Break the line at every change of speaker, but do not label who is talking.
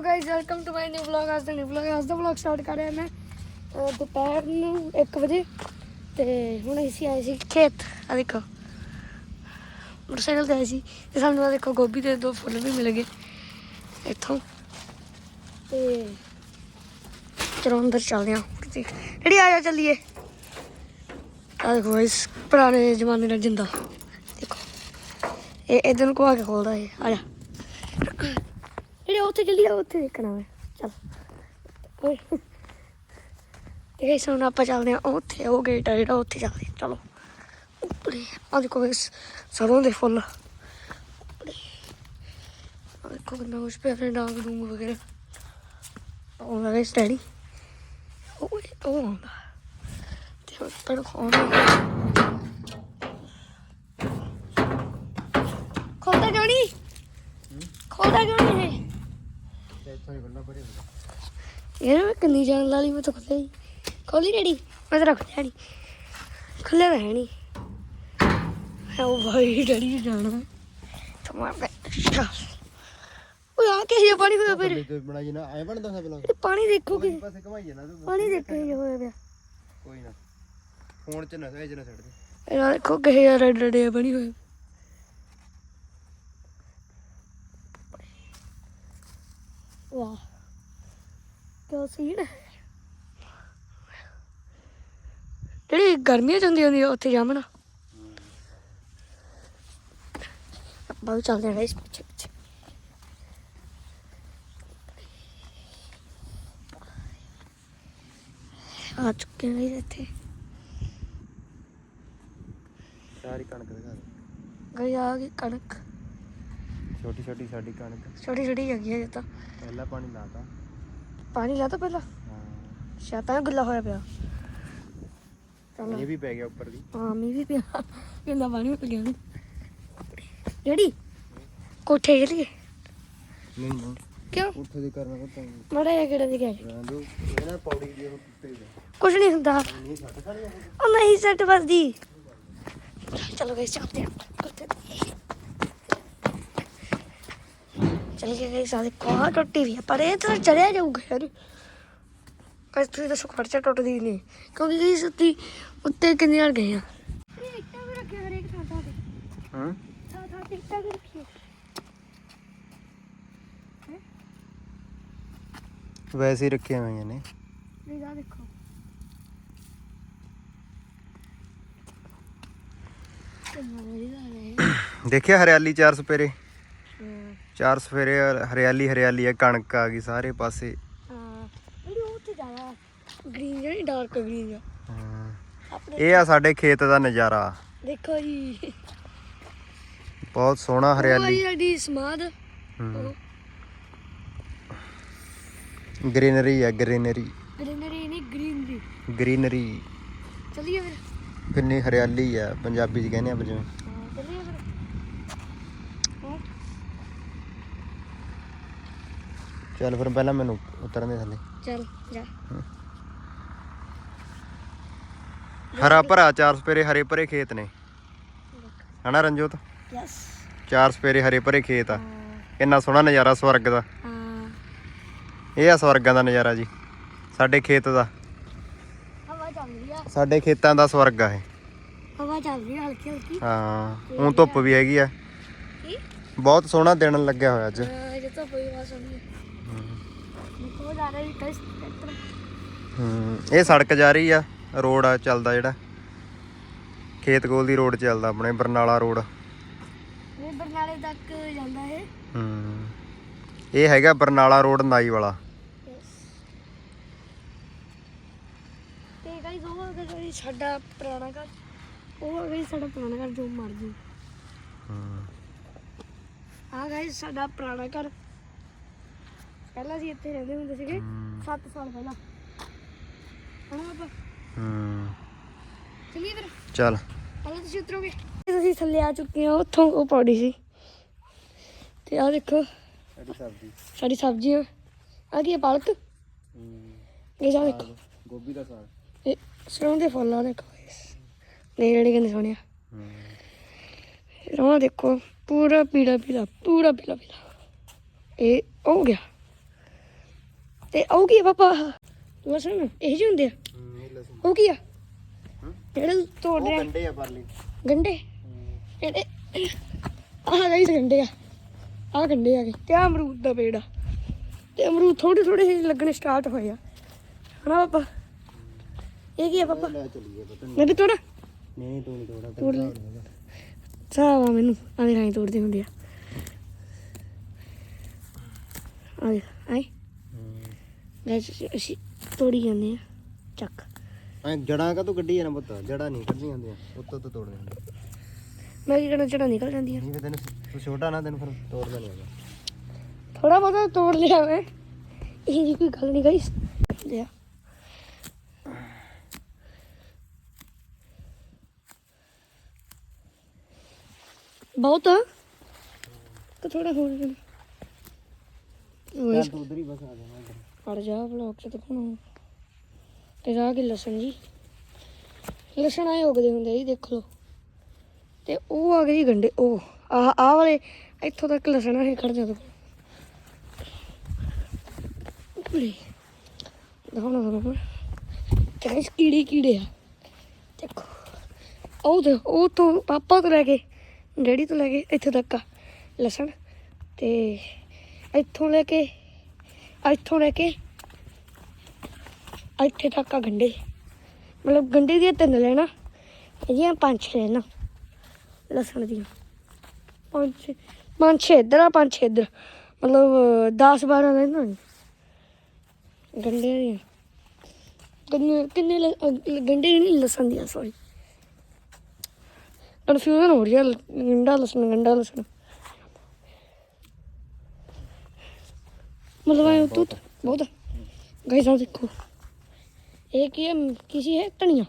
Guys welcome to my new vlog ਅੱਜ ਦਾ new vlog ਅੱਜ ਦਾ ਵਲੌਗ ਸਟਾਰਟ ਕਰ ਰਿਹਾ ਮੈਂ ਦੁਪਹਿਰ ਨੂੰ 1 ਵਜੇ ਤੇ ਹੁਣ ਅਸੀਂ ਆਏ ਸੀ ਖੇਤ ਆ ਦੇਖੋ ਮੋਟਰਸਾਈਕਲ ਤੇ ਆਏ ਸੀ ਤੇ ਸਾਨੂੰ ਆ ਦੇਖੋ ਗੋਭੀ ਦੇ ਦੋ ਫੁੱਲ ਵੀ ਮਿਲ ਗਏ ਇੱਥੋਂ ਤੇ ਚਲੋ ਅੰਦਰ ਚੱਲਦੇ ਹਾਂ ਜਿਹੜੀ ਆ ਜਾ ਚੱਲੀਏ ਆ ਦੇਖੋ ਇਸ ਪੁਰਾਣੇ ਜ਼ਮਾਨੇ ਦਾ ਜਿੰਦਾ ਦੇਖੋ ਇਹ ਇਧਰ ਨੂੰ ਘੁਮਾ ਕੇ ਖੋਲਦਾ ਇਹ ਆ ਜਾ ਜਿਹੜੇ ਉੱਥੇ ਚੱਲੀ ਜਾ ਉੱਥੇ ਦੇਖਣਾ ਮੈਂ। ਚੱਲ। ਓਏ। ਇਹ ਸੁਣ ਆਪਾਂ ਚੱਲਦੇ ਆ ਉੱਥੇ ਉਹ ਗੇਟ ਆ ਜਿਹੜਾ ਉੱਥੇ ਚੱਲਦੇ ਹਾਂ, ਚਲੋ। ਉੱਪਰੇ ਆ ਦੇਖੋ ਇਸ ਸਰੋਂ ਦੇ ਫੁੱਲ। ਉੱਪਰੇ। ਆ ਦੇਖੋ ਕਿੰਨਾ ਕੁਛ ਪਿਆ ਹੈ ਡਾਂਗ ਡੂੰਗ ਵਗੈਰਾ। ਉਹ ਲਗਾ ਸਟੈਡੀ ਉਹ ਉਹ ਆਉਂਦਾ। ਤੇ ਉੱਪਰ ਖਾਣਾ ਖੋਲਦਾ ਕਿਉਂ ਨਹੀਂ ਖੋਲਦਾ ਕਿਉਂ ਨਹੀਂ ਇਹ
ਇੱਥੋਂ ਹੀ ਖੁੱਲ੍ਹਾ ਪਰੇ
ਯਾਰ ਮੈਂ ਕੰਨੀ ਜਾਣ ਵਾਲੀ ਮੈਂ ਤਾਂ ਖੁੱਲਿਆ ਹੀ ਖੋਲੀ ਡੈਡੀ ਮੈਂ ਤਾਂ ਰੱਖਿਆ ਨਹੀਂ ਖੁੱਲਿਆ ਤਾਂ ਹੈ ਨਹੀਂ। ਹੈ ਉਹ ਭਾਈ ਡੈਡੀ ਜਾਣਾ ਤੁਮਾਰ ਬੈਠਾ ਉਹ ਆ ਕੇ ਜਿਹਾ ਪਾਣੀ ਹੋਇਆ ਫਿਰ
ਤੇ ਬਣਾਈ ਨਾ ਐ ਬਣਦਾ ਲੋਕ
ਇਹ ਪਾਣੀ ਦੇਖੋ ਕਿ
ਪਾਸੇ ਘਮਾਈ ਨਾ ਤੂੰ।
ਪਾਣੀ ਦੇਖੋ ਜਿਹਾ ਹੋਇਆ ਪਿਆ।
ਕੋਈ ਨਾ। ਫੋਨ ਚ ਨਾ ਸਹਿਜ ਨਾ ਛੱਡ ਦੇ।
ਇਹ ਦੇਖੋ ਕਿ ਯਾਰ ਰੈਡ ਰੈਡ ਬਣੀ ਹੋਈ ਵਾਹ ਕਿਉਂ ਸੀਨ? ਜਿਹੜੀ ਗਰਮੀਆਂ ਚ ਹੁੰਦੀ ਹੁੰਦੀ ਆ ਉੱਥੇ ਜਾਮਣਾ ਵੀ ਚੱਲਦੇ ਹਾਂ ਇਸ ਪਿੱਛੇ ਪਿੱਛੇ। ਆ ਚੁੱਕੇ ਹਾਂ ਇੱਥੇ।
ਸਾਰੀ ਕਣਕ ਦੇ
ਗਈ ਆ ਗਈ ਕਣਕ।
ਛੋਟੀ ਛੋਟੀ ਸਾਡੀ ਕਣਕ।
ਛੋਟੀ ਛੋਟੀ ਹੈਗੀ ਹੈ ਤਾਂ।
ਪਹਿਲਾਂ ਪਾਣੀ ਲਾਤਾ।
ਪਾਣੀ ਲਾ ਤਾ ਪਹਿਲਾਂ?
ਹਾਂ।
ਛਾਤਾਂ ਗਿੱਲਾ ਹੋਇਆ ਪਿਆ। ਚੱਲ।
ਇਹ ਵੀ ਪੈ ਗਿਆ ਉੱਪਰ ਦੀ
ਹਾਂ ਮੀਂਹ ਵੀ ਪਿਆ। ਕਿੰਨਾ ਪਾਣੀ ਪੀ ਗਿਆ। ਡੈਡੀ ਕੋਠੇ ਚਲੀਏ।
ਨਹੀਂ ਨਹੀਂ।
ਕਿਉਂ?
ਉੱਥੇ ਦੀ ਕਰਨਾ ਤਾਂ
ਮੜਾ ਜਿਹਾ ਕਿਹੜਾ ਦੀ ਗਿਆ
ਰਾਂਦੂ ਇਹ ਨਾ ਪੌੜੀ ਦੀ ਉਹ ਟੁੱਟੇ
ਕੁਛ ਨਹੀਂ ਹੁੰਦਾ।
ਨਹੀਂ
ਉਹ ਨਹੀਂ ਸੱਟ ਵੱਜਦੀ। ਚਲੋ ਗਏ ਹਾਂ। ਕੋਠੇ ਤੇ। ਚਲ ਗਏ ਗਏ ਸਾਰੇ ਕੋਹ ਟੁੱਟੀ ਵੀ ਆ, ਪਰ ਇਹ ਤਾਂ ਚੜਿਆ ਜਾਊਗਾ ਯਾਰ। ਕਸ ਤੁਸੀਂ ਦੱਸੋ ਖਰਚਾ ਟੁੱਟਦੀ ਨਹੀਂ ਕਿਉਂਕਿ ਗਈ ਸੁੱਤੀ ਉੱਤੇ ਕਿੰਨੇ ਵਾਰ ਗਏ ਆ?
ਹਾਂ? ਵੈਸੇ ਹੀ ਰੱਖੀਆਂ ਹੋਈਆਂ ਨੇ।
ਦੇਖੋ।
ਦੇਖਿਆ ਹਰਿਆਲੀ ਚਾਰ ਸਪੇਰੇ? ਚਾਰ ਸਪੇਰੇ ਹਰਿਆਲੀ ਹਰਿਆਲੀ ਹੈ ਕਣਕ ਆ ਗਈ ਸਾਰੇ ਪਾਸੇ।
ਹਾਂ ਜਿਹੜੀ ਉਹ ਤੇ ਜ਼ਿਆਦਾ ਗ੍ਰੀਨ ਜਿਹੜੀ ਡਾਰਕ ਗ੍ਰੀਨ ਆ।
ਹਾਂ।
ਆਪਣੇ
ਇਹ ਆ ਸਾਡੇ ਖੇਤ ਦਾ ਨਜ਼ਾਰਾ।
ਦੇਖੋ ਜੀ।
ਬਹੁਤ ਸੋਹਣਾ ਹਰਿਆਲੀ।
ਸਮਾਦ
ਹੂੰ। ਗ੍ਰੀਨਰੀ ਹੈ ਗ੍ਰੀਨਰੀ।
ਗ੍ਰੀਨਰੀ ਨਹੀਂ ਗ੍ਰੀਨਰੀ।
ਗ੍ਰੀਨਰੀ।
ਚਲਿਏ ਫਿਰ।
ਕਿੰਨੀ ਹਰਿਆਲੀ ਹੈ ਪੰਜਾਬੀ ਚ ਕਹਿੰਦੇ ਆ ਜਿਵੇਂ
ਹਾਂ ਚਲਿਏ ਫਿਰ ਹਾਂ
ਚੱਲ ਫਿਰ ਪਹਿਲਾਂ ਮੈਨੂੰ ਉਤਰਨ ਦੇ ਥੱਲੇ।
ਚੱਲ ਜਾ।
ਹਰਾ ਭਰਾ ਚਾਰ ਸਪੇਰੇ ਹਰੇ ਭਰੇ ਖੇਤ ਨੇ। ਹਨਾ ਰਣਜੋਤ?
ਯਸ।
ਚਾਰ ਸਪੇਰੇ ਹਰੇ ਭਰੇ ਖੇਤ ਆ। ਕਿੰਨਾ ਸੋਹਣਾ ਨਜ਼ਾਰਾ ਸਵਰਗ ਦਾ।
ਹਾਂ।
ਇਹ ਆ ਸਵਰਗਾਂ ਦਾ ਨਜ਼ਾਰਾ ਜੀ ਸਾਡੇ ਖੇਤ ਦਾ।
ਹਵਾ ਚੱਲ ਰਹੀ ਆ।
ਸਾਡੇ ਖੇਤਾਂ ਦਾ ਸਵਰਗ ਆ ਇਹ।
ਹਵਾ ਚੱਲ ਰਹੀ ਹਲਕੀ ਹਲਕੀ।
ਹਾਂ ਹੁਣ ਧੁੱਪ ਵੀ ਹੈਗੀ ਆ।
ਕੀ?
ਬਹੁਤ ਸੋਹਣਾ ਦਿਨ ਲੱਗਿਆ ਹੋਇਆ ਅੱਜ।
ਹਾਂ ਇਹ ਤਾਂ ਕੋਈ ਆਵਾਜ਼ ਨਹੀਂ ਹੈ ਦੇਖੋ ਜਾ ਰਹੀ ਟੈਸਟ ਟਰੈਕਟਰ
ਹੂੰ ਇਹ ਸੜਕ ਜਾ ਰਹੀ ਆ ਰੋਡ ਆ ਚੱਲਦਾ ਜਿਹੜਾ। ਖੇਤ ਕੋਲ ਦੀ ਰੋਡ ਚੱਲਦਾ ਆਪਣੇ ਬਰਨਾਲਾ ਰੋਡ।
ਇਹ ਬਰਨਾਲੇ ਤੱਕ ਜਾਂਦਾ ਹੈ
ਹੂੰ ਇਹ ਹੈਗਾ ਬਰਨਾਲਾ ਰੋਡ ਨਾਈ ਵਾਲਾ।
ਤੇ ਗਾਈਸ ਉਹ ਅਗਰ ਸਾਡਾ ਪੁਰਾਣਾ ਘਰ। ਉਹ ਅਗਰ ਸਾਡਾ ਪੁਰਾਣਾ ਘਰ ਜੋ ਮਰ ਜੂ
ਹੂੰ।
ਆ ਗਾਈਸ ਸਾਡਾ ਪੁਰਾਣਾ ਘਰ। ਪਹਿਲਾਂ ਅਸੀਂ ਇੱਥੇ ਰਹਿੰਦੇ ਹੁੰਦੇ ਸੀਗੇ
ਹੂੰ।
7 ਸਾਲ ਪਹਿਲਾਂ।
ਹੂੰ।
ਚਲੀਏ ਫਿਰ?
ਚੱਲ।
ਪਹਿਲਾਂ ਤੁਸੀਂ ਉਤਰੋਗੇ ਤੁਸੀਂ ਥੱਲੇ ਆ ਚੁੱਕੇ ਹੋ ਉੱਥੋਂ ਉਹ ਪੌੜੀ ਸੀ। ਤੇ ਆ ਦੇਖੋ
ਸਾਡੀ ਸਬਜ਼ੀ।
ਸਾਡੀ ਸਬਜ਼ੀਆਂ। ਆ ਕੀ ਹੈ ਪਾਲਕ? ਇਹ ਜਾ ਦੇਖੋ।
ਗੋਭੀ ਦਾ ਸਾਗ।
ਇਹ ਸਰੋਂ ਦੇ ਫੁੱਲ ਆ ਦੇਖੋ। ਨਹੀਂ ਜਿਹੜੇ ਕਿੰਨੇ ਸੋਹਣੇ ਆ।
ਹੂੰ।
ਦੇਖੋ ਪੂਰਾ ਪੀਲਾ ਪੀਲਾ ਪੂਰਾ ਪੀਲਾ ਪੀਲਾ। ਇਹ ਹੋ ਗਿਆ। ਤੇ ਉਹ ਕੀ ਆ ਪਾਪਾ? ਲਸਣ ਇਹ ਜਿਹੇ ਹੁੰਦੇ ਆ?
ਇਹ ਲਸਣ
ਉਹ ਕੀ ਆ?
ਹਮ?
ਜਿਹੜੇ ਤੂੰ ਤੋੜ
ਉਹ
ਰਿਹਾ
ਗੰਡੇ ਆ ਪਰਲੀ
ਗੰਡੇ? ਜਿਹੜੇ ਆਹ ਗਈ ਗੰਡੇ ਆ। ਆਹ ਗੰਡੇ ਆ ਗਏ। ਤੇ ਆਹ ਅਮਰੂਦ ਦਾ ਪੇੜ ਆ। ਤੇ ਅਮਰੂਦ ਥੋੜੇ ਥੋੜੇ ਜਿਹੇ ਲੱਗਣੇ ਸਟਾਰਟ ਹੋਏ ਆ। ਹਨਾ ਪਾਪਾ? ਇਹ ਕੀ ਆ ਪਾਪਾ?
ਲੈ ਚਲੀਏ ਪਤਾ।
ਮੈਂ ਵੀ ਤੋੜਾ?
ਨਹੀਂ ਤੂੰ ਨਹੀਂ ਤੋੜਾ
ਤੋੜ ਲੈ। ਸਾਵਾ ਮੈਨੂੰ। ਆਦੇ ਰਾਈ ਤੋੜਦੇ ਹੁੰਦੇ ਆ। ਆਏ ਆਏ। ਗਾਇਸ ਅਸੀਂ ਤੋੜੀ ਜਾਂਦੇ ਆ ਚੱਕ।
ਐ ਜੜਾਂ ਕਾ ਤੂੰ ਗੱਡੀ ਜਾਣਾ ਪੁੱਤ ਜੜਾਂ ਨਹੀਂ ਕੱਢੀਆਂ ਹੁੰਦੀਆਂ ਉੱਤੋਂ ਤੋਂ ਤੋੜ ਲੈਂਦੇ
ਮੈਂ ਕੀ ਕਰਨਾ ਚੜਾ ਨਿਕਲ ਜਾਂਦੀ ਆ
ਨਹੀਂ ਫਿਰ ਤੈਨੂੰ ਤੂੰ ਛੋਟਾ ਨਾ ਤੈਨੂੰ ਫਿਰ ਤੋੜਦਾ ਨਹੀਂ ਹੈਗਾ
ਥੋੜਾ ਬਹੁਤਾ ਤੋੜ ਲਿਆ ਮੈਂ। ਇਹ ਜੀ ਕੋਈ ਗੱਲ ਨਹੀਂ ਗਾਇਸ। ਲਿਆ। ਬਹੁਤ। ਆ ਕਿ ਥੋੜਾ ਹੋਰ। ਓਏ
ਚੱਲ ਤੂੰ ਉਧਰ ਹੀ ਬਸ ਆ ਜਾਣਾ ਇੱਧਰ
ਅੜ ਜਾ ਬਲੌਗ ਚ ਦਿਖਾਉਣਾ। ਤੇ ਰਾਹ ਕੇ ਲਸਣ ਜੀ। ਲਸਣ ਆਏ ਉਗਦੇ ਹੁੰਦੇ ਜੀ, ਦੇਖ ਲਓ। ਤੇ ਉਹ ਆ ਗਏ ਜੀ ਗੰਡੇ। ਉਹ, ਆਹ ਆਹ ਵਾਲੇ, ਇੱਥੋਂ ਤੱਕ ਲਸਣ ਆ ਖੜ ਜਾ ਤੂੰ ਕੁੜੀ ਦਿਖਾਉਣਾ ਤੁਹਾਨੂੰ ਤੇ ਗਾਇਸ ਕੀੜੇ ਕੀੜੇ ਆ। ਦੇਖੋ। ਉਹ ਤੇ, ਉਹ ਤੋਂ ਪਾਪਾ ਤੋਂ ਲੈ ਕੇ ਡੈਡੀ ਤੋਂ ਲੈ ਕੇ ਇੱਥੇ ਤੱਕ ਆ ਲਸਣ। ਤੇ ਇੱਥੋਂ ਲੈ ਕੇ ਇੱਥੋਂ ਲੈ ਕੇ ਇੱਥੇ ਤੱਕ ਆ ਗੰਡੇ। ਮਤਲਬ ਗੰਡੇ ਦੀਆਂ ਤਿੰਨ ਲੈਣਾ, ਇਹਦੀਆਂ ਪੰਜ ਛੇ ਲੈਣਾ, ਲਸਣ ਦੀਆਂ। ਪੰਜ ਛੇ ਪੰਜ ਛੇ ਇੱਧਰ ਆ, ਪੰਜ ਛੇ ਇੱਧਰ। ਮਤਲਬ 10 12 ਲੈਣਾ। ਗੰਡੇ ਦੀਆਂ। ਕਿੰਨੇ ਕਿੰਨੇ ਲ- ਅਹ ਗੰਡੇ ਨਹੀਂ, ਲਸਣ ਦੀਆਂ ਸੌਰੀ ਕਨਫਿਊਜ਼ਨ ਹੋ ਰਹੀ ਹੈ ਗੰਡਾ ਲਸਣ ਗੰਡਾ ਲਸਣ। ਮਤਲਬ ਤੂੰ ਬਹੁਤ। ਗਾਇਸ ਆ ਦੇਖੋ। ਇਹ ਕੀ ਹੈ? ਕਿਸੇ ਹੈ? ਧਨੀਆ।